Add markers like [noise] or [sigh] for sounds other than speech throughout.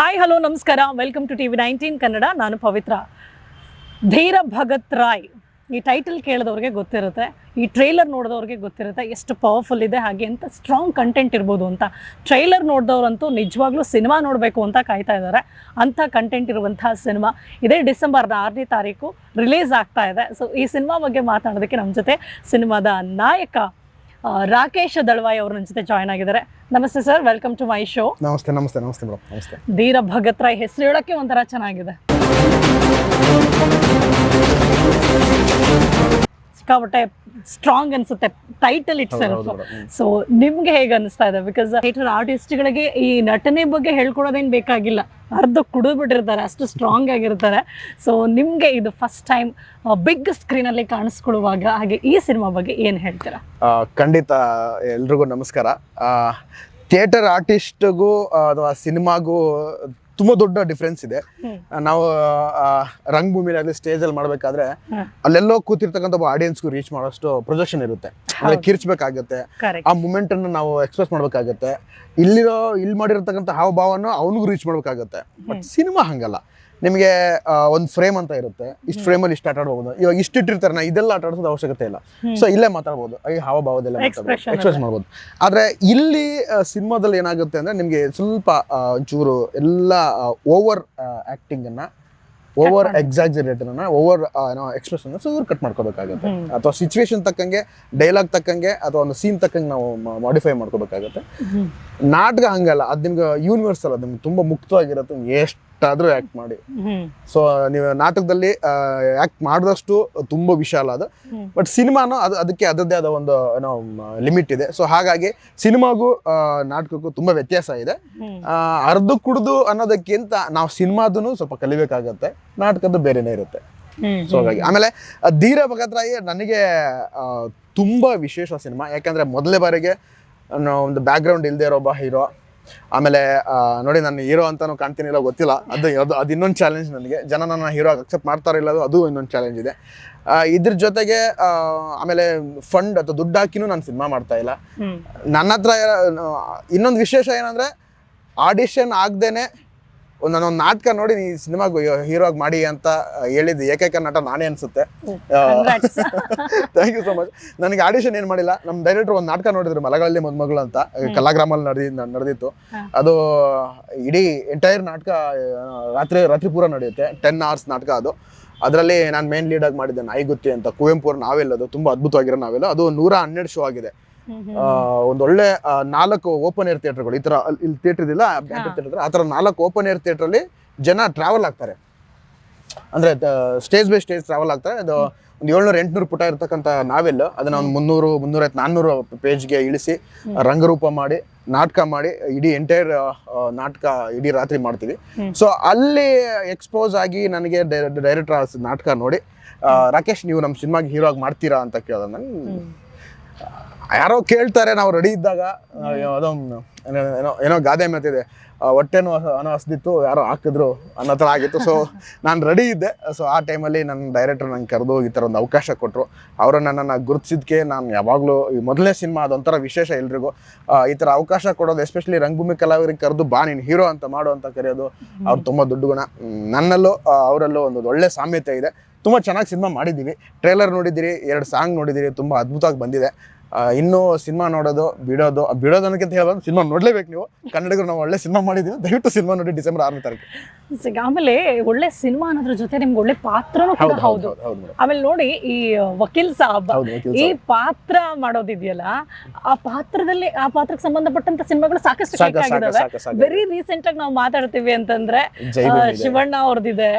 Hi hello ನಮಸ್ಕಾರ. Welcome to T V nineteen Kannada ನಾನು ಪವಿತ್ರ. ಧೀರ ಭಗತ್ ರಾಯ್. ಈ ಟೈಟಲ್ ಕೇಳಿದವ್ರಿಗೆ ಗೊತ್ತಿರುತ್ತೆ. ಈ ಟ್ರೈಲರ್ ನೋಡಿದವ್ರಿಗೆ ಗೊತ್ತಿರುತ್ತೆ ಎಷ್ಟು ಪವರ್ಫುಲ್ ಇದೆ, ಹಾಗೆ ಎಂಥ ಸ್ಟ್ರಾಂಗ್ ಕಂಟೆಂಟ್ ಇರ್ಬೋದು ಅಂತ. ಟ್ರೈಲರ್ ನೋಡಿದವ್ರಂತೂ ನಿಜವಾಗ್ಲೂ ಸಿನಿಮಾ ನೋಡಬೇಕು ಅಂತ ಕಾಯ್ತಾ ಇದ್ದಾರೆ. ಅಂಥ ಕಂಟೆಂಟ್ ಇರುವಂತಹ ಸಿನಿಮಾ ಇದೇ ಡಿಸೆಂಬರ್ನ ಆರನೇ ತಾರೀಕು ರಿಲೀಸ್ ಆಗ್ತಾ ಇದೆ. ಸೊ ಈ ಸಿನಿಮಾ ಬಗ್ಗೆ ಮಾತಾಡೋದಕ್ಕೆ ನಮ್ಮ ಜೊತೆ ಸಿನಿಮಾದ ನಾಯಕ ರಾಕೇಶ್ ದಳವಾಯ್ ಅವರು ನನ್ನ ಜೊತೆ ಜಾಯ್ನ್ ಆಗಿದ್ದಾರೆ. ನಮಸ್ತೆ sir welcome to my show ನಮಸ್ತೆ ನಮಸ್ತೆ ನಮಸ್ತೆ ಮೇಡಮ್ ನಮಸ್ತೆ. ಧೀರ ಭಗತ್ ರಾಯ್ ಹೆಸರು ಹೇಳೋಕ್ಕೆ ಒಂಥರ ಚೆನ್ನಾಗಿದೆ. ಸಿಕ್ಕಾಪಟ್ಟೆ ಸ್ಟ್ರಾಂಗ್ ಅನ್ಸುತ್ತೆ ಟೈಟಲ್ ಇಟ್ ಸೆಲ್ಫ್. ಸೊ ನಿಮ್ಗೆ ಹೇಗೆ ಅನಿಸ್ತಾ ಇದೆ? ಬಿಕಾಸ್ ಥಿಯೇಟರ್ ಆರ್ಟಿಸ್ಟ್ಗಳಿಗೆ ಈ ನಟನೆ ಬಗ್ಗೆ ಹೇಳ್ಕೊಡೋದೇನು ಬೇಕಾಗಿಲ್ಲ. ಅರ್ಧ ಕುಡಿದ್ಬಿಟ್ಟಿರ್ತಾರೆ ಅಷ್ಟು ಸ್ಟ್ರಾಂಗ್ ಆಗಿರ್ತಾರೆ. ಸೊ ನಿಮ್ಗೆ ಇದು ಫಸ್ಟ್ ಟೈಮ್ ಬಿಗ್ ಸ್ಕ್ರೀನಲ್ಲಿ ಕಾಣಿಸ್ಕೊಳ್ಳುವಾಗ ಹಾಗೆ ಈ ಸಿನಿಮಾ ಬಗ್ಗೆ ಏನು ಹೇಳ್ತೀರಾ? ಖಂಡಿತ ಎಲ್ರಿಗೂ ನಮಸ್ಕಾರ. ಥಿಯೇಟರ್ ಆರ್ಟಿಸ್ಟ್ಗೂ ಅಥವಾ ಸಿನಿಮಾಗೂ ತುಂಬ ದೊಡ್ಡ ಡಿಫ್ರೆನ್ಸ್ ಇದೆ. ನಾವು ರಂಗ್ ನಾವು ಆಗಲಿ ರಂಗಭೂಮಿಲಾಗಲಿ ಸ್ಟೇಜಲ್ಲಿ ಮಾಡಬೇಕಾದ್ರೆ. ಅಲ್ಲೆಲ್ಲೋ ಕೂತಿರ್ತಕ್ಕಂಥ ಒಬ್ಬ ಆಡಿಯನ್ಸ್ಗೂ ರೀಚ್ ಮಾಡೋಷ್ಟು ಪ್ರೊಜೆಕ್ಷನ್ ಇರುತ್ತೆ. ಅಂದ್ರೆ. ಕಿರ್ಚ್ಬೇಕಾಗತ್ತೆ. ಆ ಮೂಮೆಂಟ್ ಅನ್ನು ನಾವು ಎಕ್ಸ್ಪ್ರೆಸ್ ಮಾಡ್ಬೇಕಾಗತ್ತೆ. ಇಲ್ಲಿರೋ ಇಲ್ಲಿ ಮಾಡಿರ್ತಕ್ಕಂಥ ಹಾವಭಾವನ ಅವನಿಗೂ ರೀಚ್ ಮಾಡ್ಬೇಕಾಗತ್ತೆ. ಬಟ್ ಸಿನಿಮಾ ಹಂಗಲ್ಲ. ನಿಮಗೆ ಒಂದು ಫ್ರೇಮ್ ಅಂತ ಇರುತ್ತೆ. ಇಷ್ಟು ಫ್ರೇಮಲ್ಲಿ ಇಷ್ಟು ಆಟ ಆಡ್ಬೋದು. ಇವಾಗ ಇಷ್ಟು ಇಟ್ಟಿರ್ತಾರೆ ನಾ ಇದೆಲ್ಲ ಆಟ ಅವಶ್ಯಕತೆ ಇಲ್ಲ. ಸೊ ಇಲ್ಲೇ ಮಾತಾಡ್ಬೋದು. ಈ ಹಾವಭಾವದೆಲ್ಲ ಎಕ್ಸ್ಪ್ರೆಸ್ ಮಾಡ್ಬೋದು. ಆದ್ರೆ ಇಲ್ಲಿ ಸಿನಿಮಾದಲ್ಲಿ ಏನಾಗುತ್ತೆ ಅಂದ್ರೆ ನಿಮಗೆ ಸ್ವಲ್ಪ ಚೂರು ಒಂಚೂರು ಎಲ್ಲ ಓವರ್ ಆಕ್ಟಿಂಗ್ ಅನ್ನ ಓವರ್ ಎಕ್ಸಾಕ್ಸಿರೇಟ್ ಅನ್ನ ಓವರ್ ಏನೋ ಎಕ್ಸ್ಪ್ರೆಷನ್ ಸ್ವಲ್ಪ ಕಟ್ ಮಾಡ್ಕೋಬೇಕಾಗುತ್ತೆ. ಅಥವಾ ಸಿಚುವೇಶನ್ ತಕ್ಕಂಗೆ ಡೈಲಾಗ್ ತಕ್ಕಂಗೆ ಅಥವಾ ಒಂದು ಸೀನ್ ತಕ್ಕಂಗೆ ನಾವು ಮಾಡಿಫೈ ಮಾಡ್ಕೋಬೇಕಾಗುತ್ತೆ. ನಾಟಕ ಹಂಗಲ್ಲ. ಅದು ನಿಮ್ಗೆ ಯೂನಿವರ್ಸಲ್ ಅದು ನಿಮ್ಗೆ ತುಂಬ ಮುಕ್ತವಾಗಿರುತ್ತೆ. ಆದ್ರೂ ಆ್ಯಕ್ಟ್ ಮಾಡಿ. ಸೊ ನೀವು ನಾಟಕದಲ್ಲಿ ಆಕ್ಟ್ ಮಾಡಿದಷ್ಟು ತುಂಬಾ ವಿಶಾಲ ಅದು. ಬಟ್ ಸಿನಿಮಾನು ಅದು ಅದಕ್ಕೆ ಅದರದ್ದೇ ಆದ ಒಂದು ಏನೋ ಲಿಮಿಟ್ ಇದೆ. ಸೊ ಹಾಗಾಗಿ ಸಿನಿಮಾಗೂ ನಾಟಕಕ್ಕೂ ತುಂಬಾ ವ್ಯತ್ಯಾಸ ಇದೆ. ಅರ್ಧ ಕುಡಿದು ಅನ್ನೋದಕ್ಕಿಂತ ನಾವು ಸಿನಿಮಾದೂ ಸ್ವಲ್ಪ ಕಲಿಬೇಕಾಗತ್ತೆ. ನಾಟಕದ್ದು ಬೇರೆನೇ ಇರುತ್ತೆ. ಸೊ ಹಾಗಾಗಿ ಆಮೇಲೆ ಧೀರ ಭಗತ್ರಾಯಿ ನನಗೆ ಆ, ತುಂಬಾ ವಿಶೇಷ ಸಿನಿಮಾ. ಯಾಕಂದ್ರೆ ಮೊದಲೇ ಬಾರಿಗೆ ಒಂದು ಒಂದು ಬ್ಯಾಕ್ಗ್ರೌಂಡ್ ಇಲ್ಲದೆ ಇರೋ ಒಬ್ಬ ಹೀರೋ ಆಮೇಲೆ ನೋಡಿ ನಾನು ಹೀರೋ ಅಂತಾನು ಕಾಣ್ತೀನಿ ಇಲ್ಲ ಗೊತ್ತಿಲ್ಲ. ಅದು ಅದು ಅದು ಇನ್ನೊಂದು ಚಾಲೆಂಜ್ ನನಗೆ. ಜನ ನನ್ನ ಹೀರೋ ಅಕ್ಸೆಪ್ಟ್ ಮಾಡ್ತಾರೋ ಇಲ್ಲದು ಅದು ಇನ್ನೊಂದು ಚಾಲೆಂಜ್ ಇದೆ. ಆ, ಇದ್ರ ಜೊತೆಗೆ ಆಮೇಲೆ ಫಂಡ್ ಅಥವಾ ದುಡ್ಡು ಹಾಕಿನೂ ನಾನು ಸಿನಿಮಾ ಮಾಡ್ತಾ ಇಲ್ಲ. ನನ್ನ ಹತ್ರ ಇನ್ನೊಂದು ವಿಶೇಷ ಏನಂದ್ರೆ ಆಡಿಷನ್ ಆಗ್ದೇನೆ ಒಂದು ನಾನೊಂದು ನಾಟಕ ನೋಡಿ ನೀ ಸಿನಿಮಾ ಹೀರೋ ಆಗಿ ಮಾಡಿ ಅಂತ ಹೇಳಿದ್ದು. ಏಕೈಕ ನಟ ನಾನೇ ಅನ್ಸುತ್ತೆ. ಥ್ಯಾಂಕ್ ಯು ಸೊ ಮಚ್ ನನಗೆ ಆಡಿಷನ್ ಏನು ಮಾಡಿಲ್ಲ. ನಮ್ಮ ಡೈರೆಕ್ಟರ್ ಒಂದು ನಾಟಕ ನೋಡಿದ್ರು ಮಲಗಳಲ್ಲಿ ಮೊದ್ಮಗಳು ಅಂತ. ಕಲಾಗ್ರಾಮಲ್ಲಿ ನಡೆದಿ ನಡೆದಿತ್ತು. ಅದು ಇಡೀ ಎಂಟೈರ್ ನಾಟಕ ರಾತ್ರಿ ರಾತ್ರಿ ಪೂರ ನಡೆಯುತ್ತೆ. ಟೆನ್ ಅವರ್ಸ್ ನಾಟಕ ಅದು. ಅದರಲ್ಲಿ ನಾನು ಮೇನ್ ಲೀಡ್ ಆಗಿ ಮಾಡಿದ್ದೆ ನಾಯಿಗುತ್ತಿ ಅಂತ. ಕುವೆಂಪುರ ನಾವೆಲ್ಲ ನಾವೆಲ್ ಅದು. ತುಂಬ ಅದ್ಭುತವಾಗಿರೋ ನಾವೆಲ್ಲ. ಅದು ನೂರ ಹನ್ನೆರಡು ಶೋ ಆಗಿದೆ. ಹ್ಮ್ ಆ, ಒಂದು ಒಳ್ಳೆ ನಾಲ್ಕು ಓಪನ್ ಏರ್ ಥಿಯೇಟರ್ಗಳು ಈ ತರ ಇಲ್ಲಿ ಥಿಯೇಟರ್ ಇದಿಲ್ಲ ಥಿಯೇಟರ್ ಆ ಥರ ನಾಲ್ಕು ಓಪನ್ ಏರ್ ಥಿಯೇಟ್ರಲ್ಲಿ ಜನ ಟ್ರಾವೆಲ್ ಆಗ್ತಾರೆ. ಅಂದ್ರೆ ಸ್ಟೇಜ್ ಬೈ ಸ್ಟೇಜ್ ಟ್ರಾವೆಲ್ ಆಗ್ತಾರೆ. ಅದು ಒಂದು ಏಳ್ನೂರ ಎಂಟ್ನೂರು ಪುಟ ಇರ್ತಕ್ಕಂಥ ನಾವೆಲ್ ಅದನ್ನ ಒಂದು ಮುನ್ನೂರು ಮುನ್ನೂರೈವತ್ತು ನಾನ್ನೂರು ಪೇಜ್ಗೆ ಇಳಿಸಿ ರಂಗರೂಪ ಮಾಡಿ ನಾಟಕ ಮಾಡಿ ಇಡೀ ಎಂಟೈರ್ ನಾಟಕ ಇಡೀ ರಾತ್ರಿ ಮಾಡ್ತೀವಿ. ಸೊ ಅಲ್ಲಿ ಎಕ್ಸ್ಪೋಸ್ ಆಗಿ ನನಗೆ ಡೈರೆಕ್ಟರ್ ನಾಟಕ ನೋಡಿ ರಾಕೇಶ್ ನೀವು ನಮ್ಮ ಸಿನಿಮಾಗೆ ಹೀರೋ ಆಗಿ ಮಾಡ್ತೀರಾ ಅಂತ ಕೇಳಿದ ಹ್ಮ್. ಯಾರೋ ಕೇಳ್ತಾರೆ ನಾವು ರೆಡಿ ಇದ್ದಾಗ ಯಾವುದೋ ಏನೋ ಏನೋ ಗಾದೆ ಮೆತ್ತಿದೆ ಹೊಟ್ಟೆನೂ ಏನೋ ಹಸ್ದಿತ್ತು ಯಾರೋ ಹಾಕಿದ್ರು ಅನ್ನೋ ಥರ ಆಗಿತ್ತು. ಸೊ ನಾನು ರೆಡಿ ಇದ್ದೆ. ಸೊ ಆ ಟೈಮಲ್ಲಿ ನನ್ನ ಡೈರೆಕ್ಟರ್ ನಂಗೆ ಕರೆದು ಈ ಥರ ಒಂದು ಅವಕಾಶ ಕೊಟ್ಟರು ಅವರು ನನ್ನನ್ನು ಗುರುತಿಸಿದ್ಕೆ ನಾನು ಯಾವಾಗಲೂ ಈ ಮೊದಲನೇ ಸಿನಿಮಾ ಅದೊಂಥರ ವಿಶೇಷ ಎಲ್ರಿಗೂ. ಈ ಥರ ಅವಕಾಶ ಕೊಡೋದು ಎಸ್ಪೆಷಲಿ ರಂಗಭೂಮಿ ಕಲಾವಿದರಿಗೆ ಕರೆದು ಬಾ ನೀನು ಹೀರೋ ಅಂತ ಮಾಡು ಅಂತ ಕರೆಯೋದು ಅವ್ರು ತುಂಬ ದುಡ್ಡು ಗುಣ. ನನ್ನಲ್ಲೂ ಅವರಲ್ಲೂ ಒಂದು ಒಳ್ಳೆ ಸಾಮ್ಯತೆ ಇದೆ. ತುಂಬ ಚೆನ್ನಾಗಿ ಸಿನಿಮಾ ಮಾಡಿದ್ದೀವಿ. ಟ್ರೇಲರ್ ನೋಡಿದ್ದೀರಿ ಎರಡು ಸಾಂಗ್ ನೋಡಿದ್ದೀರಿ ತುಂಬ ಅದ್ಭುತವಾಗಿ ಬಂದಿದೆ. ಇನ್ನು ಸಿನಿಮಾ ನೋಡೋದು ಬಿಡೋದು ಬಿಡೋದು ಅನ್ನೋಕ್ಕಿಂತ ಹೇಳೋದು ಸಿನಿಮಾ ನೋಡ್ಲೇಬೇಕು ನೀವು. ಕನ್ನಡಿಗರು ನಾವು ಒಳ್ಳೆ ಸಿನಿಮಾ ಮಾಡಿದ್ದೀವಿ ದಯವಿಟ್ಟು ಸಿನಿಮಾ ನೋಡಿ ಡಿಸೆಂಬರ್ ಆರನೇ ತಾರೀಕು. ಆಮೇಲೆ ಒಳ್ಳೆ ಸಿನಿಮಾ ಅನ್ನೋದ್ರ ಜೊತೆ ನಿಮ್ಗೆ ಒಳ್ಳೆ ಪಾತ್ರನೂ ಕೂಡ ಹೌದು ಆಮೇಲೆ ನೋಡಿ ಈ ವಕೀಲ್ ಸಾಬ್. ಈ ಪಾತ್ರ ಮಾಡೋದಿದೆಯಲ್ಲ ಆ ಪಾತ್ರದಲ್ಲಿ ಆ ಪಾತ್ರಕ್ಕೆ ಸಂಬಂಧಪಟ್ಟಂತ ಸಿನಿಮಾಗಳು ಸಾಕಷ್ಟು ವೆರಿ ರೀಸೆಂಟ್ ಆಗಿ ನಾವು ಮಾತಾಡ್ತೀವಿ ಅಂತಂದ್ರೆ. ಶಿವಣ್ಣ ಅವ್ರದಿದೆ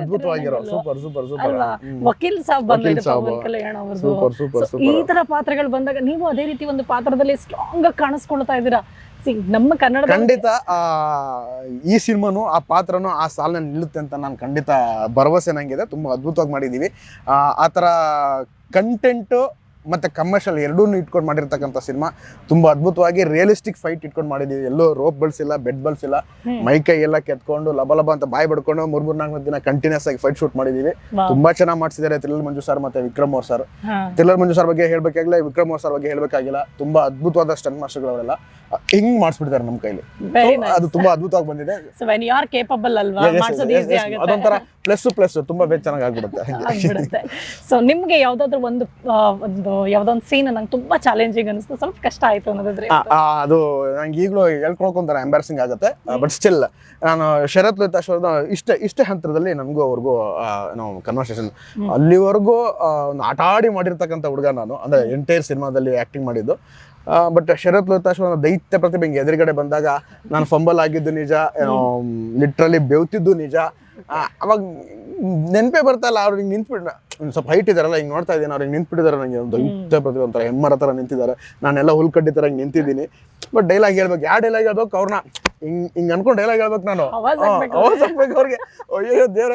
ಅದ್ಭುತವಾಗಿರೋ. Super super super. Vakeel Saab ಬಂದಿದೆ ಈ ಸೂಪರ್. ತರ ಪಾತ್ರಗಳು ಬಂದಾಗ ನೀವು ಅದೇ ರೀತಿ ಒಂದು ಪಾತ್ರದಲ್ಲಿ ಸ್ಟ್ರಾಂಗ್ ಆಗಿ ಕಾಣಿಸ್ಕೊಳ್ತಾ ಇದ್ದೀರಾ? ನಮ್ಮ ಕನ್ನಡ ಖಂಡಿತ ಈ ಸಿನಿಮಾನು, ಆ ಪಾತ್ರನೂ ಆ ಸಾಲನ ನಿಲ್ಲುತ್ತೆ ಅಂತ ನಾನು ಖಂಡಿತ ಭರವಸೆ ನಂಗಿದೆ. ತುಂಬಾ ಅದ್ಭುತವಾಗಿ ಮಾಡಿದ್ದೀವಿ. ಆ ಥರ ಕಂಟೆಂಟು ಮತ್ತು ಕಮರ್ಷಿಯಲ್ ಎರಡೂ ಇಟ್ಕೊಂಡು ಮಾಡಿರ್ತಕ್ಕಂಥ ಸಿನಿಮಾ ತುಂಬ ಅದ್ಭುತವಾಗಿ ರಿಯಲಿಸ್ಟಿಕ್ ಫೈಟ್ ಇಟ್ಕೊಂಡು ಮಾಡಿದ್ದೀವಿ ಎಲ್ಲೋ ರೋಪ್ ಬಳಸಿಲ್ಲ ಬೆಡ್ ಬಳಸಿಲ್ಲ ಇಲ್ಲ. ಮೈ ಕೈ ಎಲ್ಲ ಕೆತ್ಕೊಂಡು ಲಬ ಲಬ ಅಂತ ಬಾಯಿ ಬಡ್ಕೊಂಡು ಮೂರ್ ಮೂರ್ ನಾಲ್ಕು ದಿನ ಕಂಟಿನ್ಯೂಸ್ ಆಗಿ ಫೈಟ್ ಶೂಟ್ ಮಾಡಿದ್ದೀವಿ Wow. ತುಂಬಾ ಚೆನ್ನಾಗಿ ಮಾಡಿಸಿದ್ದಾರೆ ತ್ರಿಲ್ ಮಂಜು ಸರ್ ಮತ್ತೆ ವಿಕ್ರಮ್ ಅವ್ರ ಸರ್ ಹಾ. ಮಂಜು ಸರ್ ಬಗ್ಗೆ ಹೇಳ್ಬೇಕಾಗಿಲ್ಲ ವಿಕ್ರಮ್ ಅವ್ರ ಸರ್ ಬಗ್ಗೆ ಹೇಳ್ಬೇಕಾಗಿಲ್ಲ. ತುಂಬಾ ಅದ್ಭುತವಾದ ಸ್ಟನ್ ಮಾಸ್ಟರ್ಗಳು ಅವರೆಲ್ಲ ಹಿಂಗ್ ಮಾಡಿಸ್ಬಿಡ್ತಾರೆ ನಮ್ಮ ಕೈಲಿ. ಅದು ತುಂಬಾ ಅದ್ಭುತವಾಗಿ ಬಂದಿದೆ. ಅದೊಂಥರ ಪ್ಲಸ್ ಪ್ಲಸ್ ತುಂಬಾ ಚೆನ್ನಾಗಿ. ಆಗ್ಬಿಡುತ್ತೆ. ಸೊ ನಿಮ್ಗೆ ಯಾವ್ದಾದ್ರು ಒಂದು ಒಂದು ಯಾವ್ದೊಂದು ಸೀನ್ ನಂಗೆ ತುಂಬಾ ಚಾಲೆಂಜಿಂಗ್ ಅನಿಸ್ತು. ಸ್ವಲ್ಪ ಕಷ್ಟ ಆಯ್ತು ಅನ್ನೋದ್ರೆ ಅದು ನಂಗೆ ಈಗಲೂ ಹೇಳ್ಕೊಳಕೊಂತಾರ ಎಂಬಾರಸಿಂಗ್ ಆಗುತ್ತೆ. ಬಟ್ ಸ್ಟಿಲ್ ನಾನು ಶರತ್ ಲಲಿತಾಶ್ ಇಷ್ಟ ಇಷ್ಟ ಇಷ್ಟೇ ಹಂತದಲ್ಲಿ ನನಗೂ ಅವ್ರಿಗೂ ಏನೋ ಕನ್ವರ್ಸೇಷನ್ ಅಲ್ಲಿವರೆಗೂ ಆಟ ಆಡಿ ಮಾಡಿರ್ತಕ್ಕಂಥ ಹುಡುಗ ನಾನು. ಅಂದ್ರೆ ಎಂಟೈರ್ ಸಿನಿಮಾದಲ್ಲಿ ಆಕ್ಟಿಂಗ್ ಮಾಡಿದ್ದು. ಬಟ್ ಶರತ್ ಲೋತಾಶ್ವರ ಅವರ ದೈತ್ಯ ಪ್ರತಿಭೆ ಹಿಂಗೆ ಎದುರುಗಡೆ ಬಂದಾಗ ನಾನು ಫಂಬಲ್ ಆಗಿದ್ದು ನಿಜ ಲಿಟ್ರಲಿ ಬೆವ್ತಿದ್ದು ನಿಜ. ಅವಾಗ ನೆನಪೇ ಬರ್ತಾ ಇಲ್ಲ ಅವ್ರಿಗೆ ಒಂದ್ ಸ್ವಲ್ಪ ಹೈಟ್ ಇದಾರಲ್ಲ ಹಿಂಗ್ ನೋಡ್ತಾ ಇದ್ದೀನಿ ಅವ್ರಿಗೆ ನಿಂತ್ಬಿಟ್ಟಿದ್ದಾರೆ ನನಗೆ ಒಂದು ಯುದ್ಧ ಪ್ರತಿಭೆ ಒಂಥರ ಹೆಮ್ಮರ ಥರ ನಿಂತಿದ್ದಾರೆ. ನಾನೆಲ್ಲ ಹುಲ್ಕಡ್ಡಿ ಥರ ಹಿಂಗೆ ನಿಂತಿದ್ದೀನಿ. ಬಟ್ ಡೈಲಾಗ್ ಹೇಳ್ಬೇಕು ಯಾವ ಡೈಲಾಗ್ ಹೇಳ್ಬೇಕು? ಅವ್ರನ್ನ ಹಿಂಗ್ ಹಿಂಗ್ ಅನ್ಕೊಂಡು ಡೈಲಾಗ್ ಹೇಳ್ಬೇಕು ನಾನು. ಆವಾಜ್ ಆ, ಹಾಕ್ಬೇಕು. ಅವ್ರಿಗೆ. ಅಯ್ಯೋ ದೇವ್ರ.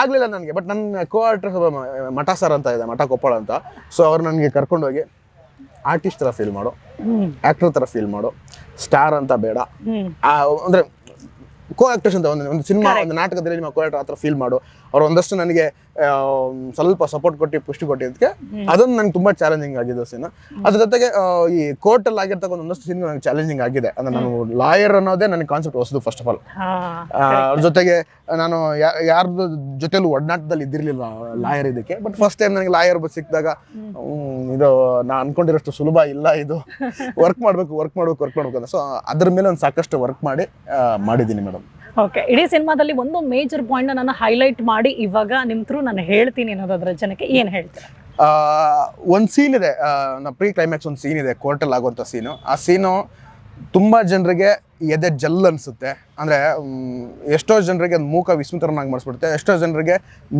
ಆಗ್ಲಿಲ್ಲ ನನಗೆ ಬಟ್ ನನ್ನ ಕೋ ಆಕ್ಟ್ರೆಸ್ ಮಠ ಸರ್ ಅಂತ ಇದೆ ಮಠ ಕೊಪ್ಪಳ ಅಂತ. ಸೊ ಅವ್ರು ನನಗೆ ಕರ್ಕೊಂಡೋಗಿ ಆರ್ಟಿಸ್ಟ್ ಥರ ಫೀಲ್ ಮಾಡು. ಆಕ್ಟರ್ ಥರ ಫೀಲ್ ಮಾಡು. ಸ್ಟಾರ್ ಅಂತ ಬೇಡ. ಅಂದ್ರೆ ಕೋ ಆಕ್ಟರ್ಸ್ ಅಂತ ಒಂದು ಒಂದು ಸಿನಿಮಾ ಒಂದು ನಾಟಕದಲ್ಲಿ ನಿಮ್ಮ ಕೋ ಆಕ್ಟರ್ ಆ ಥರ ಫೀಲ್ ಮಾಡು. ಅವ್ರು ಒಂದಷ್ಟು ನನಗೆ ಸ್ವಲ್ಪ ಸಪೋರ್ಟ್ ಕೊಟ್ಟು ಪುಷ್ಟಿ ಕೊಟ್ಟಿದ್ದಕ್ಕೆ ಅದೊಂದು ನಂಗೆ ತುಂಬಾ ಚಾಲೆಂಜಿಂಗ್ ಆಗಿದೆ ಸೀನ್ ಅದ್ರ ಜೊತೆಗೆ ಈ ಕೋರ್ಟಲ್ಲಿ ಆಗಿರ್ತಕ್ಕಂಥ ಒಂದಷ್ಟು ಸೀನ್ ನನಗೆ ಚಾಲೆಂಜಿಂಗ್ ಆಗಿದೆ. ಅಂದ್ರೆ ನಾನು ಲಾಯರ್ ಅನ್ನೋದೇ ನನಗೆ ಕಾನ್ಸೆಪ್ಟ್ ಹೊಸದು ಫಸ್ಟ್ ಆಫ್ ಆಲ್ ಅವ್ರ ಜೊತೆಗೆ ನಾನು ಯಾರ್ದು ಜೊತೆಲೂ ಒಡನಾಟದಲ್ಲಿ ಇದ್ದಿರಲಿಲ್ಲ ಲಾಯರ್ ಇದಕ್ಕೆ ಬಟ್ ಫಸ್ಟ್ ಟೈಮ್ ನನಗೆ ಲಾಯರ್ ಸಿಕ್ಕಿದಾಗ ಇದು ನಾನು ಅನ್ಕೊಂಡಿರೋಷ್ಟು ಸುಲಭ ಇಲ್ಲ ಇದು. [laughs] ವರ್ಕ್ ಮಾಡಬೇಕು ವರ್ಕ್ ಮಾಡಬೇಕು ವರ್ಕ್ ಮಾಡಬೇಕು ಅಂತ. ಸೊ ಅದ್ರ ಮೇಲೆ ಒಂದು ಸಾಕಷ್ಟು ವರ್ಕ್ ಮಾಡಿ ಮಾಡಿದ್ದೀನಿ ಮೇಡಮ್ ಓಕೆ ಇಡೀ ಸಿನಿಮಾದಲ್ಲಿ ಒಂದು ಮೇಜರ್ ಪಾಯಿಂಟ್ ನಾನು ಹೈಲೈಟ್ ಮಾಡಿ ಇವಾಗ ನಿಮ್ ಥ್ರೂ ನಾನು ಹೇಳ್ತೀನಿ ಅನ್ನೋದ್ರ ಜನಕ್ಕೆ ಏನು ಹೇಳ್ತೀರಾ? ಒಂದು ಸೀನ್ ಇದೆ. ನಮ್ಮ ಪ್ರೀ ಕ್ಲೈಮ್ಯಾಕ್ಸ್ ಒಂದು ಸೀನ್ ಇದೆ ಕೋರ್ಟಲ್ಲಿ ಆಗುವಂಥ ಸೀನು ಆ ಸೀನು ತುಂಬ ಜನರಿಗೆ ಎದೆ ಜಲ್ ಅನಿಸುತ್ತೆ. ಅಂದರೆ ಎಷ್ಟೋ ಜನರಿಗೆ ಅದು ಮೂಕ ವಿಸ್ಮಿತರನ್ನಾಗಿ ಮಾಡಿಸ್ಬಿಡುತ್ತೆ, ಎಷ್ಟೋ ಜನರಿಗೆ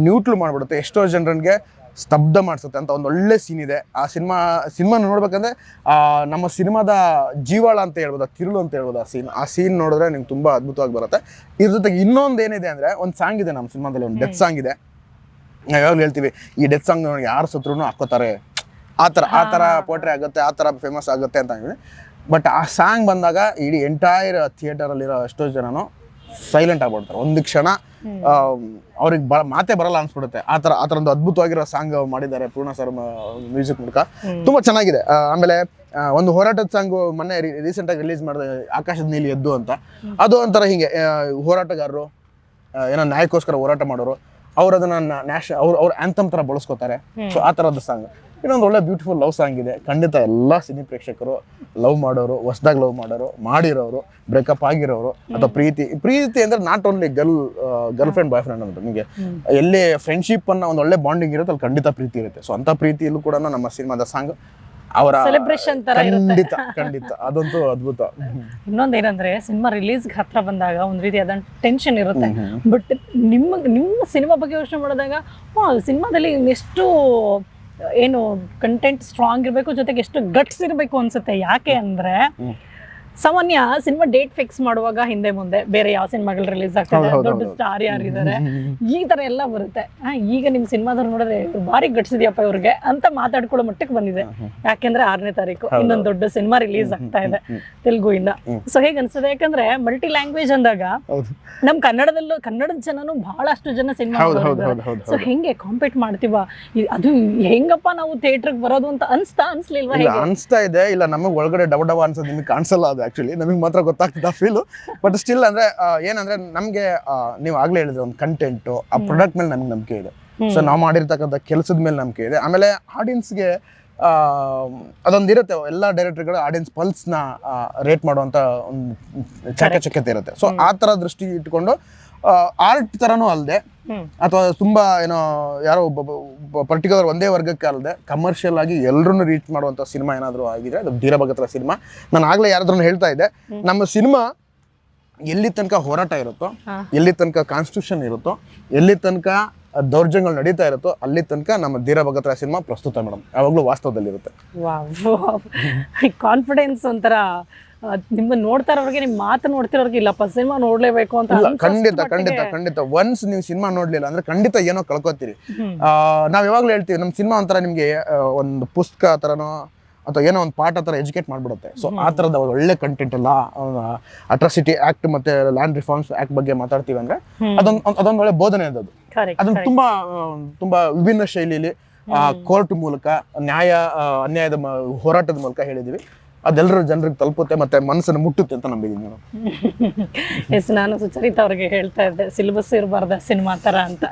ನ್ಯೂಟ್ಲು ಮಾಡಿಬಿಡುತ್ತೆ, ಎಷ್ಟೋ ಜನರಿಗೆ ಸ್ತಬ್ಧ ಮಾಡಿಸುತ್ತೆ ಅಂತ ಒಂದು ಒಳ್ಳೆ ಸೀನ್ ಇದೆ. ಆ ಸಿನಿಮಾ ಸಿನಿಮಾ ನೋಡ್ಬೇಕಂದ್ರೆ ಆ, ನಮ್ಮ ಸಿನಿಮಾದ ಜೀವಾಳ ಅಂತ ಹೇಳ್ಬೋದು ಆ ತಿರುಳು ಅಂತ ಹೇಳ್ಬೋದು ಆ ಸೀನ್ ಆ ಸೀನ್ ನೋಡಿದ್ರೆ ನಿಮ್ಗೆ ತುಂಬ ಅದ್ಭುತವಾಗಿ ಬರುತ್ತೆ. ಇದ್ರ ಜೊತೆಗೆ ಇನ್ನೊಂದು ಏನಿದೆ ಅಂದರೆ ಒಂದು ಸಾಂಗ್ ಇದೆ ನಮ್ಮ ಸಿನಿಮಾದಲ್ಲಿ ಒಂದು ಡೆತ್ ಸಾಂಗ್ ಇದೆ. ನಾವು ಯಾವಾಗಲೂ ಹೇಳ್ತೀವಿ ಈ ಡೆತ್ ಸಾಂಗ್ ಯಾರು ಸತ್ರು ಹಾಕೋತಾರೆ ಆ ಥರ ಆ ಥರ ಪೋಟ್ರಿ ಆಗುತ್ತೆ ಆ ಥರ ಫೇಮಸ್ ಆಗುತ್ತೆ ಅಂತ ಹೇಳಿ ಬಟ್ ಆ ಸಾಂಗ್ ಬಂದಾಗ ಇಡೀ ಎಂಟೈರ್ ಥಿಯೇಟರಲ್ಲಿರೋ ಎಷ್ಟೋ ಜನನು ಸೈಲೆಂಟ್ ಆಗ್ಬಿಡ್ತಾರೆ. ಒಂದು ಕ್ಷಣ ಅವ್ರಿಗೆ ಬ ಮಾತೇ ಬರಲ್ಲ ಅನ್ಸ್ಬಿಡುತ್ತೆ. ಆ ಥರ ಆ ಥರ ಒಂದು ಅದ್ಭುತವಾಗಿರೋ ಸಾಂಗ್ ಮಾಡಿದ್ದಾರೆ ಪೂರ್ಣ ಸರ್ ಮ್ಯೂಸಿಕ್ ಮೂಲಕ. ತುಂಬಾ ಚೆನ್ನಾಗಿದೆ. ಆಮೇಲೆ ಒಂದು ಹೋರಾಟದ ಸಾಂಗ್ ಮೊನ್ನೆ ರೀಸೆಂಟಾಗಿ ರಿಲೀಸ್ ಮಾಡಿದ ಆಕಾಶದ ನೀಲಿ ಎದ್ದು ಅಂತ. ಅದು ಒಂಥರ ಹಿಂಗೆ ಹೋರಾಟಗಾರರು ಏನೋ ನ್ಯಾಯಕ್ಕೋಸ್ಕರ ಹೋರಾಟ ಮಾಡೋರು. ಅವ್ರು ಅದನ್ನ ನ್ಯಾಷನಲ್ ಅವ್ರು ಅವ್ರ ಆಂಥಮ್ ತರ ಬಳಸ್ಕೋತಾರೆ. ಸೊ ಆ ತರದ ಸಾಂಗ್ ಇನ್ನೊಂದು ಒಳ್ಳೆ ಬ್ಯೂಟಿಫುಲ್ ಲವ್ ಸಾಂಗ್ ಇದೆ. ಖಂಡಿತ ಎಲ್ಲಾ ಸಿನಿ ಪ್ರೇಕ್ಷಕರು ಲವ್ ಮಾಡೋರು ಹೊಸದಾಗಿ ಲವ್ ಮಾಡೋರು ಮಾಡಿರೋರು ಬ್ರೇಕಪ್ ಆಗಿರೋರು ಅಥವಾ ಪ್ರೀತಿ ಪ್ರೀತಿ ಅಂದ್ರೆ not only girl girl friend boy friend ಅಂತ ನಿಮಗೆ ಎಲ್ಲಿ ಫ್ರೆಂಡ್ಶಿಪ್ ಅನ್ನ ಒಂದು ಒಳ್ಳೆ ಬಾಂಡಿಂಗ್ ಇರುತ್ತೆ ಅಲ್ಲಿ ಖಂಡಿತ ಪ್ರೀತಿ ಇರುತ್ತೆ. ಸೊ ಅಂತ ಪ್ರೀತಿಯಲ್ಲೂ ಕೂಡ ನಮ್ಮ ಸಿನಿಮಾದ ಸಾಂಗ್ ಅವರ ಸೆಲೆಬ್ರೇಷನ್ ತರ. ಖಂಡಿತ ಖಂಡಿತ. ಅದಂತೂ ಅದ್ಭುತ. ಇನ್ನೊಂದೇನಂದ್ರೆ ಸಿನಿಮಾ ರಿಲೀಸ್ ಹತ್ರ ಬಂದಾಗ ಒಂದ್ ಅದನ್ ಟೆನ್ಷನ್ ಇರುತ್ತೆ. ಬಟ್ ನಿಮ್ಮ ನಿಮ್ಮ ಸಿನಿಮಾ ಬಗ್ಗೆ ಯೋಚನೆ ಮಾಡಿದಾಗ ಸಿನಿಮಾದಲ್ಲಿ ಎಷ್ಟು ಏನು ಕಂಟೆಂಟ್ ಸ್ಟ್ರಾಂಗ್ ಇರಬೇಕು ಜೊತೆಗೆ ಎಷ್ಟು ಗಟ್ಸ್ ಇರಬೇಕು ಅನ್ಸುತ್ತೆ. ಯಾಕೆ ಅಂದ್ರೆ. ಸಾಮಾನ್ಯ ಸಿನಿಮಾ ಡೇಟ್ ಫಿಕ್ಸ್ ಮಾಡುವಾಗ ಹಿಂದೆ ಮುಂದೆ ಬೇರೆ ಯಾವ ಸಿನಿಮಾಗಳು ರಿಲೀಸ್ ಆಗ್ತದೆ ದೊಡ್ಡ. ಸ್ಟಾರ್ ಯಾರಿದ್ದಾರೆ ಈ ತರ ಎಲ್ಲ ಬರುತ್ತೆ. ಈಗ ನಿಮ್ ಸಿನಿಮಾದವ್ರು ನೋಡಿದ್ರೆ ಬಾರಿ ಭಾರಿ ಗಟ್ಸಿದ್ಯಪ್ಪ ಇವ್ರಿಗೆ ಅಂತ ಮಾತಾಡ್ಕೊಳ್ಳೋ ಮಟ್ಟಕ್ಕೆ ಬಂದಿದೆ. ಯಾಕೆಂದ್ರೆ ಆರನೇ ತಾರೀಕು ಇನ್ನೊಂದು ದೊಡ್ಡ ಸಿನಿಮಾ ರಿಲೀಸ್ ಆಗ್ತಾ ಇದೆ ತೆಲುಗು ಇಂದ ಸೊ ಹೇಗೆ ಅನ್ಸುತ್ತೆ? ಯಾಕಂದ್ರೆ ಮಲ್ಟಿ ಲ್ಯಾಂಗ್ವೇಜ್ ಅಂದಾಗ ನಮ್ ಕನ್ನಡದಲ್ಲೂ ಕನ್ನಡದ ಜನನು ಬಹಳಷ್ಟು ಜನ ಸಿನಿಮಾ ಸೊ ಹೆಂಗೆ ಕಾಂಪೀಟ್ ಮಾಡ್ತೀವ? ಅದು ಹೆಂಗಪ್ಪ ನಾವು ಥಿಯೇಟರ್ಗೆ ಬರೋದು ಅಂತ ಅನ್ಸ್ತಾ ಅನ್ಸ್ಲಿಲ್ವಾ ಅನ್ಸ್ತಾ ಇದೆ. ಇಲ್ಲ ನಮಗೆ ಒಳಗಡೆ ಡಬ ಡಬ ಅನ್ಸೋದು ನಿಮ್ಗೆ ಕಾಣಿಸಲ್ಲ ಅದು. ಆಕ್ಚುಲಿ ನಮಗೆ ಮಾತ್ರ ಗೊತ್ತಾಗ್ತದೆ ಆ ಫೀಲು ಬಟ್ ಸ್ಟಿಲ್ ಅಂದ್ರೆ ಏನಂದರೆ ಏನಂದ್ರೆ ನಮಗೆ ನೀವು ಆಗಲೇ ಹೇಳಿದ್ರೆ ಒಂದು ಕಂಟೆಂಟು ಆ ಪ್ರಾಡಕ್ಟ್ ಮೇಲೆ ನಮ್ಗೆ ನಂಬಿಕೆ ಇದೆ. ಸೊ ನಾವು ಮಾಡಿರ್ತಕ್ಕಂಥ ಕೆಲಸದ ಮೇಲೆ ನಂಬಿಕೆ ಇದೆ. ಆಮೇಲೆ ಆಡಿಯನ್ಸ್ಗೆ ಅದೊಂದಿರುತ್ತೆ ಎಲ್ಲ ಡೈರೆಕ್ಟರ್ಗಳು ಆಡಿಯನ್ಸ್ ಪಲ್ಸ್ನ ರೇಟ್ ಮಾಡುವಂಥ ಒಂದು ಚಾಕಚಕ್ಯತೆ ಇರುತ್ತೆ. ಸೊ ಆ ಥರ ದೃಷ್ಟಿ ಇಟ್ಕೊಂಡು ಆರ್ಟ್ ತರನೂ ಅಲ್ಲದೆ ಅಥವಾ ತುಂಬಾ ಏನೋ ಯಾರೋ ಪರ್ಟಿಕ್ಯುಲರ್ ಒಂದೇ ವರ್ಗಕ್ಕೆ ಅಲ್ಲದೆ ಕಮರ್ಷಿಯಲ್ ಆಗಿ ಎಲ್ಲರನ್ನು ರೀಚ್ ಮಾಡುವಂತ ಸಿನಿಮಾ ಏನಾದರೂ ಆಗಿದ್ರೆ ಅದು ಧೀರಭಗತ್ರ ಸಿನಿಮಾ ನಾನು ಆಗಲೇ ಯಾರಾದ್ರೂ ಹೇಳ್ತಾ ಇದ್ದೆ. ನಮ್ಮ ಸಿನಿಮಾ ಎಲ್ಲಿ ತನಕ ಹೋರಾಟ ಇರುತ್ತೋ ಎಲ್ಲಿ ತನಕ ಕಾನ್ಸ್ಟಿಟ್ಯೂಷನ್ ಇರುತ್ತೋ ಎಲ್ಲಿ ತನಕ ದೌರ್ಜನ್ಯಗಳು ನಡೀತಾ ಇರುತ್ತೋ ಅಲ್ಲಿ ತನಕ ನಮ್ಮ ಧೀರಭಗತ್ರ ಸಿನಿಮಾ ಪ್ರಸ್ತುತ ಮೇಡಮ್ ಯಾವಾಗಲೂ ವಾಸ್ತವದಲ್ಲಿರುತ್ತೆ. ಕಾನ್ಫಿಡೆನ್ಸ್ [laughs] ಒಂಥರ ನಿಮ್ಮನ್ನ ನೋಡ್ತಾ ಇರೋರಿಗೆ ನಿಮ್ ಮಾತು ನೋಡ್ತಿರೋರ್ಗೆ ಇಲ್ಲಪ್ಪ ಸಿನಿಮಾ ನೋಡ್ಲೇಬೇಕು ಅಂತ ಇಲ್ಲ ಖಂಡಿತ ಖಂಡಿತ ಖಂಡಿತ. ಒನ್ಸ್ ನೀವು ಸಿನಿಮಾ ನೋಡ್ಲಿಲ್ಲ ಅಂದ್ರೆ ಖಂಡಿತ ಏನೋ ಕಳ್ಕೊತೀರಿ. ನಾವ್ ಯಾವಾಗ್ಲೂ ಹೇಳ್ತೀವಿ ನಮ್ಮ ಸಿನಿಮಾ ಒಂಥರ ನಿಮ್ಗೆ ಒಂದು ಪುಸ್ತಕ ತರನೋ ಅಥವಾ ಏನೋ ಒಂದು ಪಾಠ ಥರ ಎಜುಕೇಟ್ ಮಾಡ್ಬಿಡುತ್ತೆ. ಸೊ ಆ ಥರದ ಒಳ್ಳೆ ಕಂಟೆಂಟ್ ಎಲ್ಲ ಅಟ್ರಾಸಿಟಿ ಆಕ್ಟ್ ಮತ್ತೆ ಲ್ಯಾಂಡ್ ರಿಫಾರ್ಮ್ಸ್ ಆಕ್ಟ್ ಬಗ್ಗೆ ಮಾತಾಡ್ತೀವಿ ಅಂದ್ರೆ. ಅದೊಂದು ಅದೊಂದು ಒಳ್ಳೆ ಬೋಧನೆ ಅದು. ಅದನ್ನ ತುಂಬಾ ತುಂಬಾ ವಿಭಿನ್ನ ಶೈಲಿಯಲ್ಲಿ ಕೋರ್ಟ್ ಮೂಲಕ ನ್ಯಾಯ ಅನ್ಯಾಯದ ಹೋರಾಟದ ಮೂಲಕ ಹೇಳಿದೀವಿ. ಅದೆಲ್ಲರೂ ಜನರಿಗೆ ತಲುಪುತ್ತೆ ಮತ್ತೆ ಮನಸ್ಸನ್ನು ಮುಟ್ಟುತ್ತೆ ಅಂತ ನಂಬಿದ್ದೀನಿ ನಾನು. ಎಸ್ ನಾನು ಸುಚರಿತ ಅವ್ರಿಗೆ ಹೇಳ್ತಾ ಇದ್ದೆ ಸಿಲೆಬಸ್ ಇರಬಾರ್ದ ಸಿನಿಮಾ ತರ ಅಂತ.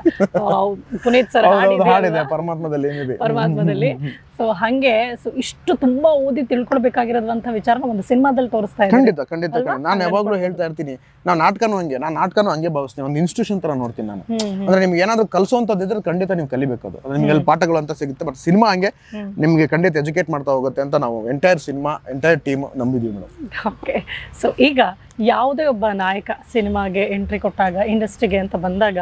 ಪುನೀತ್ ಸರ್ ಹಾಡಿದೆ ಪರಮಾತ್ಮದಲ್ಲಿ ಏನಿದೆ. ಪರಮಾತ್ಮದಲ್ಲಿ. ಸೊ ಹಂಗೆ ಸೊ ಇಷ್ಟು ತುಂಬಾ ಓದಿ ತಿಳ್ಕೊಳ್ಬೇಕಾಗಿರೋದಂತ ವಿಚಾರನ ಒಂದು ಸಿನಿಮಾದಲ್ಲಿ ತೋರಿಸ್ತಾ ಇದ್ದಾರೆ ಖಂಡಿತ ಖಂಡಿತ. ನಾನು ಯಾವಾಗಲೂ ಹೇಳ್ತಾ ಇರ್ತೀನಿ ನಾವು ನಾಟಕನೂ ಹಂಗೆ ನಾನು ನಾಟಕನೂ ಹಂಗೆ ಭಾವಿಸ್ತೀನಿ ಒಂದು ಇನ್ಸ್ಟಿಟ್ಯೂಷನ್ ತರ ನೋಡ್ತೀನಿ ನಾನು. ಅಂದ್ರೆ ನಿಮ್ಗೆ ಏನಾದ್ರು ಕಲಿಸುವಂಥದ್ದಿದ್ರೆ ಖಂಡಿತ ನೀವು ಕಲಿಬೇಕು ಅದು. ನಿಮ್ಗೆ ಪಾಠಗಳು ಅಂತ ಸಿಗುತ್ತೆ ಬಟ್ ಸಿನಿಮಾ ಹಂಗೆ. ನಿಮ್ಗೆ ಖಂಡಿತ ಎಜುಕೇಟ್ ಮಾಡ್ತಾ ಹೋಗುತ್ತೆ ಅಂತ ನಾವು ಎಂಟೈರ್ ಸಿನಿಮಾ ಎಂಟೈರ್ ಟೀಮ್ ನಂಬಿದೀವಿ ಮೇಡಮ್. ಓಕೆ ಸೊ ಈಗ ಯಾವುದೇ ಒಬ್ಬ ನಾಯಕ ಸಿನಿಮಾಗೆ ಎಂಟ್ರಿ ಕೊಟ್ಟಾಗ ಇಂಡಸ್ಟ್ರಿಗೆ ಅಂತ ಬಂದಾಗ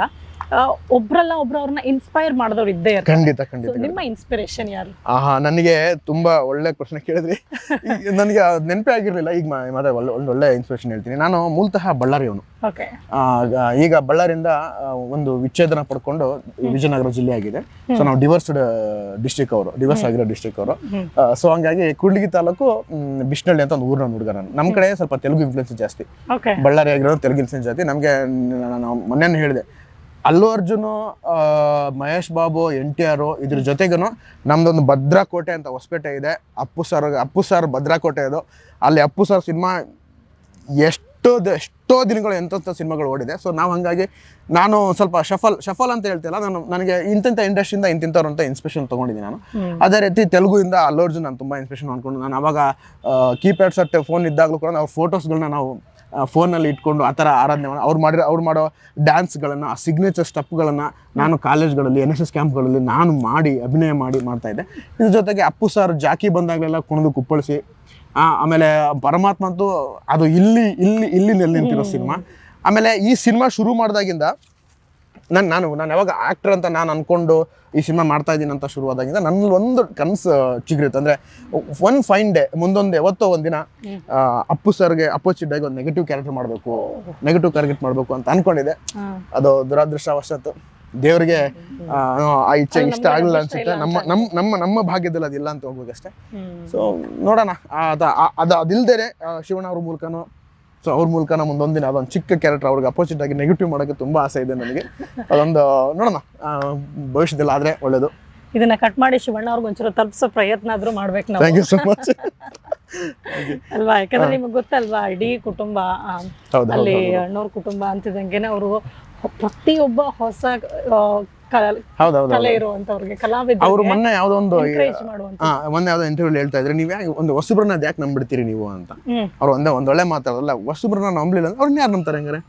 ಒಬ್ರಲ್ಲ ಒಬ್ರು ಅವ್ರನ್ನ ಇನ್ಸ್ಪೈರ್ ಮಾಡಿದವ್ರು ಇದ್ದೇ ಖಂಡಿತ ಖಂಡಿತ. ನಿಮ್ಮ ಇನ್ಸ್ಪಿರೇಷನ್ ಯಾರು? ಆಹಾ ನನಗೆ ತುಂಬಾ ಒಳ್ಳೆ ಪ್ರಶ್ನೆ ಕೇಳಿದ್ರಿ. [laughs] ನನಗೆ ನೆನಪೇ ಆಗಿರ್ಲಿಲ್ಲ. ಈಗ ಮತ್ತೆ ಒಳ್ಳೆ ಒಂದು ಒಳ್ಳೆ ಇನ್ಸ್ಪಿರೇಷನ್ ಹೇಳ್ತೀನಿ. ನಾನು ಮೂಲತಃ ಬಳ್ಳಾರಿಯವನು. ಈಗ ಬಳ್ಳಾರಿಯಿಂದ ಒಂದು ವಿಚ್ಛೇದನ ಪಡ್ಕೊಂಡು ವಿಜಯನಗರ ಜಿಲ್ಲೆ ಆಗಿದೆ. ಸೊ ನಾವು ಡಿವರ್ಸ್ಡ್ ಡಿಸ್ಟ್ರಿಕ್ಟ್ ಅವರು ಡಿವರ್ಸ್ ಆಗಿರೋ ಡಿಸ್ಟ್ರಿಕ್ಟ್ ಅವರು. ಸೊ ಹಂಗಾಗಿ ಕೂಡ್ಲಿಗಿ ತಾಲೂಕು ಬಿಸ್ನಳ್ಳಿ ಬಿಷ್ಣಳ್ಳಿ ಅಂತ ಒಂದು ಊರಿನ ಹುಡುಗ ನಾನು. ನಮ್ಮ ಕಡೆ ಸ್ವಲ್ಪ ತೆಲುಗು ಇನ್ಫ್ಲುಯೆನ್ಸ್ ಜಾಸ್ತಿ. ಬಳ್ಳಾರಿ ಆಗಿರೋ ತೆಲುಗು ಇನ್ಫ್ಲುಯೆನ್ಸ್ ಜಾಸ್ತಿ. ನಮಗೆ ನಾನು ಮೊನ್ನೆ ಹೇಳಿದೆ. Allu Arjun Mahesh Babu N T R ಇದ್ರ ಜೊತೆಗೂ ನಮ್ದೊಂದು ಭದ್ರಾಕೋಟೆ ಅಂತ ಹೊಸಪೇಟೆ ಇದೆ. ಅಪ್ಪು ಸರ್ ಅಪ್ಪು ಸರ್ ಭದ್ರಾಕೋಟೆ ಅದು. ಅಲ್ಲಿ ಅಪ್ಪು ಸರ್ ಸಿನಿಮಾ ಎಷ್ಟೋ ಎಷ್ಟೋ ದಿನಗಳು ಎಂಥ ಸಿನಿಮಾಗಳು ಓಡಿದೆ. ಸೊ ನಾವು ಹಾಗಾಗಿ ನಾನು ಸ್ವಲ್ಪ ಶಫಲ್ ಶಫಲ್ ಅಂತ ಹೇಳ್ತಿಲ್ಲ. ನಾನು ನನಗೆ ಇಂತಿಂಥ ಇಂಡಸ್ಟ್ರಿಯಿಂದ ಇಂತಿಂಥವ್ರು ಅಂತ ಇನ್ಸ್ಪಿರೇಷನ್ ತೊಗೊಂಡಿದ್ದೀನಿ ನಾನು. ಅದೇ ರೀತಿ ತೆಲುಗುಯಿಂದ ಅಲ್ಲು ಅರ್ಜುನ್ ನಾನು ತುಂಬ ಇನ್ಸ್ಪಿರೇಷನ್ ಮಾಡ್ಕೊಂಡು ನಾನು ಅವಾಗ ಕೀಪ್ಯಾಡ್ ಸೆಟ್ ಫೋನ್ ಇದ್ದಾಗಲೂ ಕೂಡ ನಾವು ಫೋಟೋಸ್ಗಳನ್ನ ನಾವು ಫೋನಲ್ಲಿ ಇಟ್ಕೊಂಡು ಆ ಥರ ಆರಾಧನೆ ಮಾಡಿ ಅವ್ರು ಮಾಡಿರೋ ಅವ್ರು ಮಾಡೋ ಡ್ಯಾನ್ಸ್ಗಳನ್ನು ಆ ಸಿಗ್ನೇಚರ್ ಸ್ಟೆಪ್ಗಳನ್ನು ನಾನು ಕಾಲೇಜ್ಗಳಲ್ಲಿ ಎನ್ ಎಸ್ ಎಸ್ ಕ್ಯಾಂಪ್ಗಳಲ್ಲಿ ನಾನು ಮಾಡಿ ಅಭಿನಯ ಮಾಡಿ ಮಾಡ್ತಾಯಿದ್ದೆ ಇದ್ರ ಜೊತೆಗೆ ಅಪ್ಪು ಸರ್ ಜಾಕಿ ಬಂದಾಗಲೆಲ್ಲ ಕುಣಿದು ಕುಪ್ಪಳಿಸಿ ಆಮೇಲೆ ಪರಮಾತ್ಮ ಅಂತೂ ಅದು ಇಲ್ಲಿ ಇಲ್ಲಿ ಇಲ್ಲಿ ನೆಲೆ ನಿಂತಿರೋ ಸಿನಿಮಾ. ಆಮೇಲೆ ಈ ಸಿನಿಮಾ ಶುರು ಮಾಡಿದಾಗಿಂದ ನಾನು ನಾನು ನಾನು ಯಾವಾಗ ಆ್ಯಕ್ಟರ್ ಅಂತ ನಾನು ಅಂದ್ಕೊಂಡು ಈ ಸಿನಿಮಾ ಮಾಡ್ತಾ ಇದ್ದೀನಿ ಅಂತ ಶುರುವಾದಾಗಿಂದ ನನ್ನ ಒಂದು ಕನಸು ಚಿಗುರಿತ್ತು ಅಂದರೆ ಒನ್ ಫೈನ್ ಡೇ ಮುಂದೊಂದು ಯಾವತ್ತೋ ಒಂದಿನ ಅಪ್ಪು ಸರ್ಗೆ ಅಪೋಸಿಟ್ ಆಗಿ ಒಂದು ನೆಗೆಟಿವ್ ಕ್ಯಾರೆಕ್ಟರ್ ಮಾಡಬೇಕು ನೆಗೆಟಿವ್ ಕ್ಯಾರೆಕ್ಟರ್ ಮಾಡಬೇಕು ಅಂತ ಅನ್ಕೊಂಡಿದೆ ಅದು ದುರಾದೃಷ್ಟವಶಾತ್ತು ದೇವರಿಗೆ ಆ, ಆ ಇಚ್ಛೆ ಇಷ್ಟ ಆಗಲಿಲ್ಲ ಅನ್ಸುತ್ತೆ. ನಮ್ಮ ನಮ್ಮ ನಮ್ಮ ನಮ್ಮ ಭಾಗ್ಯದಲ್ಲಿ ಅದಿಲ್ಲ ಅಂತ ಹೋಗ್ಬೇಕಷ್ಟೇ. ಸೊ ನೋಡೋಣ. ಅದ ಅದು ಅದಿಲ್ದೇ ಶಿವಣ್ಣ ಅವ್ರ ಮೂಲಕನೂ ಸೊ ಅವ್ರ ಮೂಲಕನ ಮುಂದೊಂದಿನ ಅದೊಂದು ಚಿಕ್ಕ ಕ್ಯಾರೆಕ್ಟರ್ ಅವ್ರಿಗೆ ಅಪೋಸಿಟ್ ಆಗಿ ನೆಗೆಟಿವ್ ಮಾಡೋಕ್ಕೆ ತುಂಬಾ ಆಸೆ ಇದೆ ನನಗೆ. ಅದೊಂದು ನೋಡೋಣ. ಭವಿಷ್ಯದಲ್ಲಿ ಆದ್ರೆ ಒಳ್ಳೇದು. ಇದನ್ನ ಕಟ್ ಮಾಡಿ ಶಿವಣ್ಣ ಅವ್ರಿಗೆ ಒಂಚೂರು ತಲುಪಿಸೋ ಪ್ರಯತ್ನ ಆದ್ರೂ ಮಾಡ್ಬೇಕು ನಾವು. ಥ್ಯಾಂಕ್ ಯು ಸೊ ಮಚ್ ಅಲ್ವಾ? ಯಾಕಂದ್ರೆ ನಿಮ್ಗೆ ಗೊತ್ತಲ್ವಾ ಇಡೀ ಕುಟುಂಬ ಅಲ್ಲಿ ಅಣ್ಣವ್ರ ಕುಟುಂಬ ಅಂತಿದಂಗೆನೆ ಅವರು ಪ್ರತಿಯೊಬ್ಬ ಹೊಸ ಹೌದೌದು ಕಲೆ ಇರುವಂತವ್ರಿಗೆ ಅವರು ಮೊನ್ನೆ ಯಾವುದೋ ಒಂದು ಹಾ ಮೊನ್ನೆ ಯಾವುದೋ ಇಂಟರ್ವ್ಯೂ ಹೇಳ್ತಾ ಇದ್ರೆ ನೀವು ಯಾಕೆ ಒಂದು ಹೊಸಬ್ರನ್ನ ಯಾಕೆ ನಂಬಿಡ್ತೀರಿ ನೀವು? ಅಂತ. ಅವ್ರು ಒಂದೇ ಒಂದು ಒಳ್ಳೆ ಮಾತಾಡೋಲ್ಲ ಹೊಸಬ್ರನ್ನ ನಂಬಲಿಲ್ಲ ಅಂದ್ರೆ ಅವ್ರನ್ನ ಯಾರು ನಂಬ್ತಾರೆ ಹಂಗಾರೆ?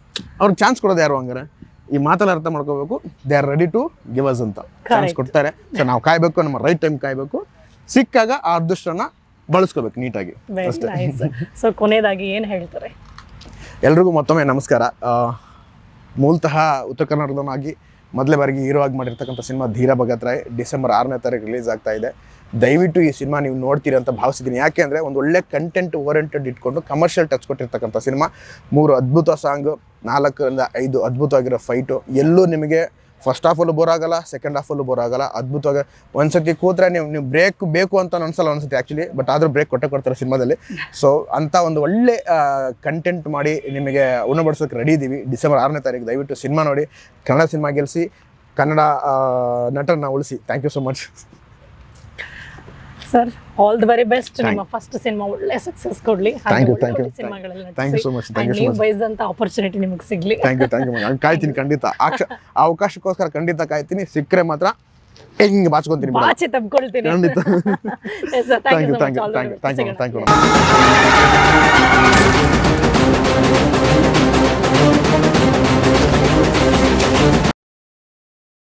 ಅವ್ರಿಗೆ ಚಾನ್ಸ್ ಕೊಡೋದು ಯಾರು ಹಂಗಾರೆ? ಈ ಮಾತಲ್ಲಿ ಅರ್ಥ ಮಾಡ್ಕೋಬೇಕು they are ready to give us ಅಂತ. ಚಾನ್ಸ್ ಕೊಡ್ತಾರೆ. ಸೊ ನಾವು ಕಾಯ್ಬೇಕು ನಮ್ಮ ರೈಟ್ ಟೈಮ್ ಕಾಯ್ಬೇಕು. ಸಿಕ್ಕಾಗ ಆ ಅದೃಷ್ಟನ ಬಳಸ್ಕೋಬೇಕು ನೀಟಾಗಿ. ಸೊ ಕೊನೆಯದಾಗಿ ಏನ್ ಹೇಳ್ತಾರೆ? ಎಲ್ರಿಗೂ ಮತ್ತೊಮ್ಮೆ ನಮಸ್ಕಾರ. ಮೂಲತಃ ಉತ್ತರ ಕನ್ನಡದವನಾಗಿ ಮೊದಲೇ ಬಾರಿಗೆ ಹೀರೋ ಆಗಿ ಮಾಡಿರ್ತಕ್ಕಂಥ ಸಿನಿಮಾ ಧೀರ ಭಗತ್ ರಾಯ್ ಡಿಸೆಂಬರ್ ಆರನೇ ತಾರೀಕು ರಿಲೀಸ್ ಆಗ್ತಾ ಇದೆ. ದಯವಿಟ್ಟು ಈ ಸಿನಿಮಾ ನೀವು ನೋಡ್ತೀರಿ ಅಂತ ಭಾವಿಸಿದ್ದೀನಿ. ಯಾಕೆ ಅಂದರೆ ಒಂದು ಒಳ್ಳೆ ಕಂಟೆಂಟ್ ಓರಿಯೆಂಟೆಡ್ ಇಟ್ಕೊಂಡು ಕಮರ್ಷಿಯಲ್ ಟಚ್ ಕೊಟ್ಟಿರ್ತಕ್ಕಂಥ ಸಿನಿಮಾ. ಮೂರು ಅದ್ಭುತ ಸಾಂಗು ನಾಲ್ಕರಿಂದ ಐದು ಅದ್ಭುತವಾಗಿರೋ ಫೈಟು ಎಲ್ಲೂ ನಿಮಗೆ ಫಸ್ಟ್ ಹಾಫಲ್ಲೂ ಬೋರ್ ಆಗಲ್ಲ ಸೆಕೆಂಡ್ ಹಾಫಲ್ಲೂ ಬೋರ್ ಆಗಲ್ಲ. ಅದ್ಭುತವಾಗಿ ಒಂದ್ಸತಿ ಕೂತ್ರೆ ನೀವು ನೀವು ಬ್ರೇಕ್ ಬೇಕು ಅಂತ ಅನ್ಸಲ್ಲ ಒಂದ್ಸತಿ ಆ್ಯಕ್ಚುಲಿ ಬಟ್ ಆದರೂ ಬ್ರೇಕ್ ಕೊಟ್ಟೆ ಕೊಡ್ತಾರೆ ಸಿನಿಮಾದಲ್ಲಿ. ಸೊ ಅಂತ ಒಂದು ಒಳ್ಳೆ ಕಂಟೆಂಟ್ ಮಾಡಿ ನಿಮಗೆ ಉಣಬಡಿಸೋಕೆ ರೆಡಿ ಇದ್ದೀವಿ ಡಿಸೆಂಬರ್ ಆರನೇ ತಾರೀಕು ದಯವಿಟ್ಟು ಸಿನಿಮಾ ನೋಡಿ, ಕನ್ನಡ ಸಿನಿಮಾ ಗೆಲ್ಲಿಸಿ ಕನ್ನಡ ನಟರನ್ನ ಉಳಿಸಿ. Thank you so much sir. All the very best ನಿಮ್ಮ ಫಸ್ಟ್ ಸಿನಿಮಾ ಒಳ್ಳೆ ಸಕ್ಸಸ್ ಕೊಡ್ಲಿ. Thank you thank you thank you so much thank you name wise ಬಯಸಿದಂತ opportunity ನಿಮಗೆ ಸಿಗ್ಲಿ. ಥ್ಯಾಂಕ್ ಯು ಥ್ಯಾಂಕ್ ಯು ನಾನು ಕಾಯ್ತೀನಿ ಖಂಡಿತ. ಆ ಅವಕಾಶಕ್ಕೋಸ್ಕರ ಖಂಡಿತ ಕಾಯ್ತೀನಿ. ಸಿಕ್ಕರೆ ಮಾತ್ರ ಹೆಂಗ್ ಬಾಚ್ಕೊಂತೀನಿ ಬಾಚಿ ತಬ್ಕೊಳ್ತೀನಿ ಖಂಡಿತ. Thank you thank you thank you thank you thank you